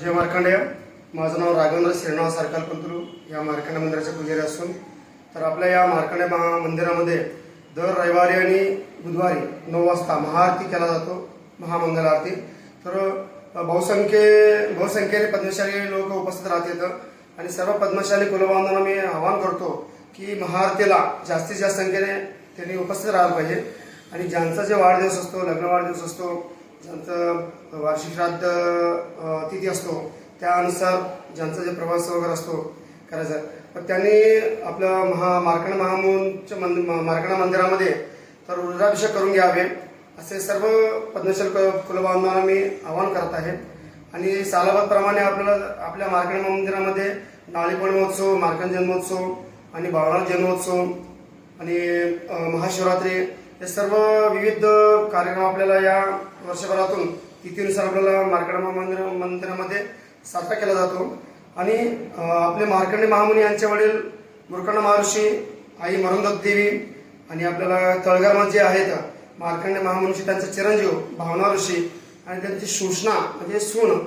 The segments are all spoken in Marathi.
जय मार्कंडेय. माझं नाव राघवेंद्र श्रीनाव सरकार पंतलू या मार्कंड मंदिराचे पुजारी असून तर आपल्या या मार्कंडे महा मंदिरामध्ये दर रविवारी आणि बुधवारी नऊ वाजता महाआरती केला जातो महामंगल आरती. तर बहुसंख्ये बहुसंख्येने पद्मशाली लोक उपस्थित राहतात आणि सर्व पद्मशाली कुलबांधवांना मी आवाहन करतो की महाआरतीला जास्तीत जास्त संख्येने त्यांनी उपस्थित राहायला पाहिजे. आणि ज्यांचा जे वाढदिवस असतो लग्न वाढदिवस असतो ज्यांचं वार्षिक श्राद्ध तिथी असतो त्यानुसार ज्यांचा जे प्रवास वगैरे असतो करायचा. पण त्यांनी आपलं महा मार्कंड महामूनच्या मंद मार्कणा मंदिरामध्ये तर रुद्राभिषेक करून घ्यावे असे सर्व पद्मशल कुलबांधवांना मी आवाहन करत आहे. आणि सालाबादप्रमाणे आपल्याला आपल्या मार्कंड मंदिरामध्ये नाळीपण महोत्सव मार्कंड जन्मोत्सव आणि बावळा जन्मोत्सव आणि महाशिवरात्री हे सर्व विविध कार्यक्रम आपल्याला या वर्षभरातून तिथीनुसार आपल्याला मार्कंड मंदिर मंदिरामध्ये साजरा केला जातो. आणि आपले मार्कंडे महामुनी यांचे वडील मुरकंड महर्षी आई मरुंदत देवी आणि आपल्याला तळगाव जे आहेत मार्कंडे महामुनीचे त्यांचे चिरंजीव भावना ऋषी आणि त्यांची सूचना म्हणजे सून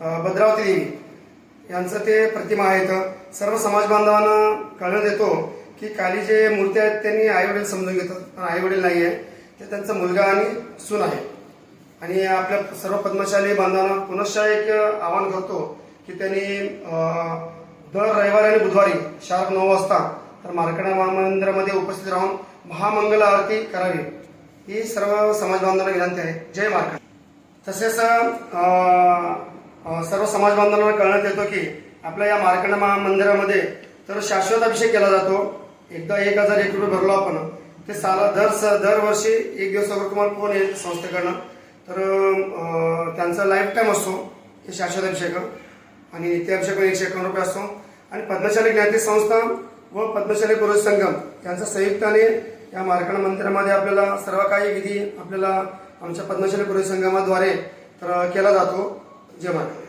भद्रावती देवी यांचं ते प्रतिमा आहेत. सर्व समाज बांधवांना कळण्यात येतो की खाली जे मूर्त्या आहेत त्यांनी आई वडील समजून घेतात. पण आई वडील नाही आहे ते त्यांचा मुलगा आणि सून आहे. आणि आपल्या सर्व पद्मशाली बांधवांना पुनश्च एक आवाहन करतो की त्यांनी दर रविवारी आणि बुधवारी शार्प नऊ वाजता तर मार्कडा महामंदिरामध्ये उपस्थित राहून महामंगल आरती करावी. ही सर्व समाज बांधवांना विनंती आहे. जय मार्कड. तसेच सर्व समाज बांधवांना कळण्यात येतो की आपल्या या मार्कंड महामंदिरामध्ये तर शाश्वत अभिषेक केला जातो. एकदा एक हजार एक रुपये भरलो आपण. ते साला दर स- दरवर्षी एक दिवस तुम्हाला फोन येईल संस्थेकडनं. तर त्यांचा लाईफ टाईम असतो हे शाश्वत अभिषेक. आणि नित्याभिषेक एकशे एकावन्न रुपये असतो. आणि पद्मशाली ज्ञाती संस्था व पद्मशाली पुरुष संगम यांचा संयुक्ताने या मार्कंड मंदिरामध्ये आपल्याला सर्व काही विधी आपल्याला आमच्या पद्मशाली पुरुष संगमाद्वारे तर केला जातो. जय मार्कंड